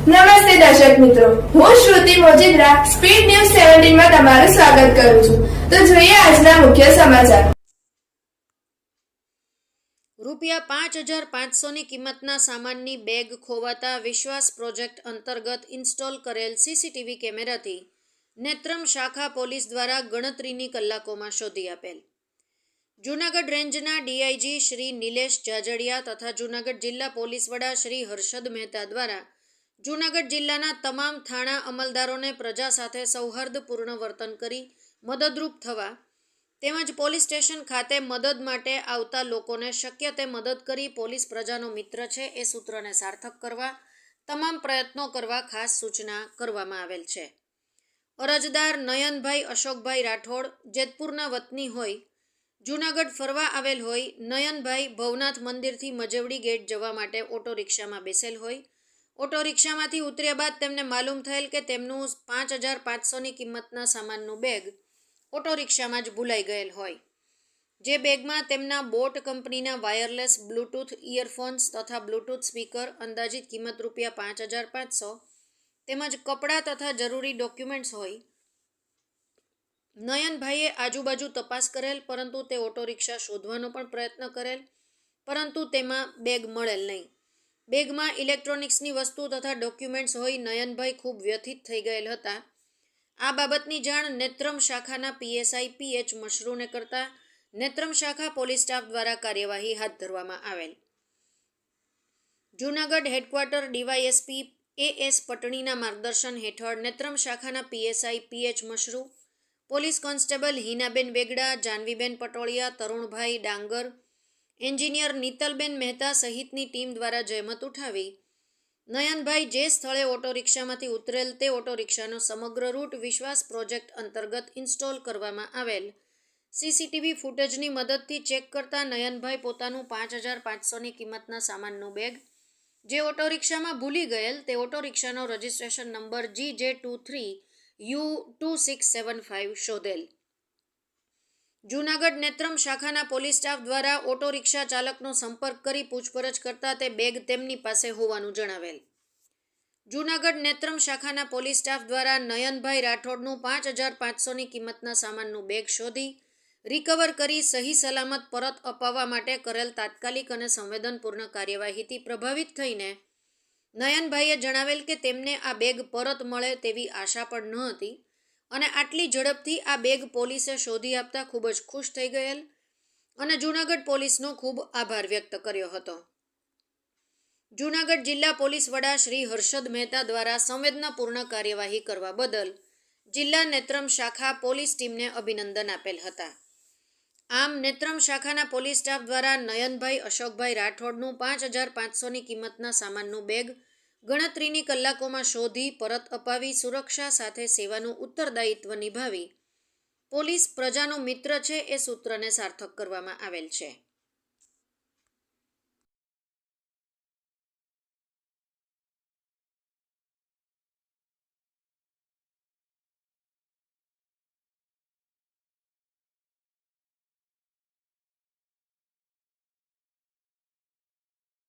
નમસ્તે દર્શક મિત્રો. હું શ્રુતિ મોજીદ્રા, સ્પીડ ન્યૂઝ સેવન્ટીનમાં તમારું સ્વાગત કરું છું. તો જોઈએ આજના મુખ્ય સમાચાર. રૂપિયા પાંચ હજાર પાંચસોની કિંમતના સામાનની બેગ ખોવાતા વિશ્વાસ પ્રોજેક્ટ અંતર્ગત ઇન્સ્ટોલ કરેલ સીસીટીવી કેમેરાથી નેત્રમ શાખા પોલીસ દ્વારા ગણતરીની કલાકોમાં શોધી આપેલ. જૂનાગઢ રેન્જના ડીઆઈજી શ્રી નિલેશ જાજડિયા તથા જૂનાગઢ જિલ્લા પોલીસ વડા શ્રી હર્ષદ મહેતા દ્વારા જૂનાગઢ જિલ્લાના તમામ થાણા અમલદારોને પ્રજા સાથે સૌહાર્દપૂર્ણ વર્તન કરી મદદરૂપ થવા તેમજ પોલીસ સ્ટેશન ખાતે મદદ માટે આવતા લોકોને શક્ય તે મદદ કરી પોલીસ પ્રજાનો મિત્ર છે એ સૂત્રને સાર્થક કરવા, તમામ પ્રયત્નો કરવા ખાસ સૂચના કરવામાં આવેલ છે. અરજદાર નયનભાઈ અશોકભાઈ રાઠોડ, જેતપુરના વતની હોય, જૂનાગઢ ફરવા આવેલ હોય, નયનભાઈ ભવનાથ મંદિરથી મજવડી ગેટ જવા માટે ઓટો રિક્ષામાં બેસેલ હોય ઓટો રિક્ષામાંથી ઉતર્યા બાદ તેમને માલુમ થયેલ કે તેમનું પાંચ હજાર પાંચસોની કિંમતના સામાનનું બેગ ઓટો રિક્ષામાં જ ભૂલાઈ ગયેલ હોય. જે બેગમાં તેમના બોટ કંપનીના વાયરલેસ બ્લૂટૂથ ઇયરફોન્સ તથા બ્લૂટૂથ સ્પીકર, અંદાજિત કિંમત રૂપિયા પાંચ હજાર પાંચસો, તેમજ કપડાં તથા જરૂરી ડોક્યુમેન્ટ્સ હોય. નયનભાઈએ આજુબાજુ તપાસ કરેલ, પરંતુ તે ઓટો રિક્ષા શોધવાનો પણ પ્રયત્ન કરેલ, પરંતુ તેમાં બેગ મળેલ નહીં. બેગમાં ઇલેક્ટ્રોનિક્સની વસ્તુ તથા ડોક્યુમેન્ટ્સ હોઈ નયનભાઈ ખૂબ વ્યથિત થઈ ગયેલ હતા. આ બાબતની જાણ નેત્રમ શાખાના પીએસઆઈ પીએચ મશરૂને કરતા નેત્રમ શાખા પોલીસ સ્ટાફ દ્વારા કાર્યવાહી હાથ ધરવામાં આવેલ. Junagadh headquarter DYSP A S પટણીના માર્ગદર્શન હેઠળ નેત્રમ શાખાના PSI P H Mashru, police constable Hinaben Begada, Janviben Patoliya, Tarunbhai Dangar engineer નીતલબેન Mehta સહિતની ટીમ દ્વારા જહેમત ઉઠાવી. નયનભાઈ જે સ્થળે ઓટો રિક્ષામાંથી ઉતરેલ તે ઓટો રિક્ષાનો સમગ્ર રૂટ વિશ્વાસ પ્રોજેક્ટ અંતર્ગત ઇન્સ્ટોલ કરવામાં આવેલ. સીસીટીવી ફૂટેજની મદદથી ચેક કરતા નયનભાઈ પોતાનું પાંચ હજાર પાંચસોની કિંમતના સામાનનું બેગ, જે ઓટો રિક્ષામાં ભૂલી ગયેલ તે auto રિક્ષાનો registration number G J two three U two six seven five શોધેલ. Junagadh Netram શાખાના પોલીસ સ્ટાફ દ્વારા ઓટો રિક્ષા ચાલકનો સંપર્ક કરી પૂછપરછ કરતા તે બેગ તેમની પાસે હોવાનું જણાવેલ. જૂનાગઢ નેત્રમ શાખાના પોલીસ સ્ટાફ દ્વારા નયનભાઈ રાઠોડનું પાંચ હજાર પાંચસોની કિંમતના સામાનનું બેગ શોધી રિકવર કરી સહી સલામત પરત અપાવવા માટે કરેલ તાત્કાલિક અને સંવેદનપૂર્ણ કાર્યવાહીથી પ્રભાવિત થઈને, નયનભાઈએ જણાવેલ કે તેમને આ બેગ પરત મળે તેવી આશા પણ ન હતી અને આટલી ઝડપથી આ બેગ પોલીસે શોધી આપતા ખૂબ જ ખુશ થઈ ગયેલ અને જૂનાગઢ પોલીસનો ખૂબ આભાર વ્યક્ત કર્યો હતો. જૂનાગઢ જિલ્લા પોલીસ વડા શ્રી હર્ષદ મહેતા દ્વારા સંવેદનાપૂર્ણ કાર્યવાહી કરવા બદલ જિલ્લા નેત્રમ શાખા પોલીસ ટીમને અભિનંદન આપેલ હતા. આમ, નેત્રમ શાખાના પોલીસ સ્ટાફ દ્વારા નયનભાઈ, અશોકભાઈ રાઠોડનું પાંચ હજાર પાંચસોની કિંમતના સામાનનું બેગ ગણતરીની કલાકોમાં શોધી પરત અપાવી સુરક્ષા સાથે સેવાનું ઉત્તરદાયિત્વ નિભાવી. પોલીસ પ્રજાનો મિત્ર છે એ સૂત્રને સાર્થક કરવામાં આવેલ છે.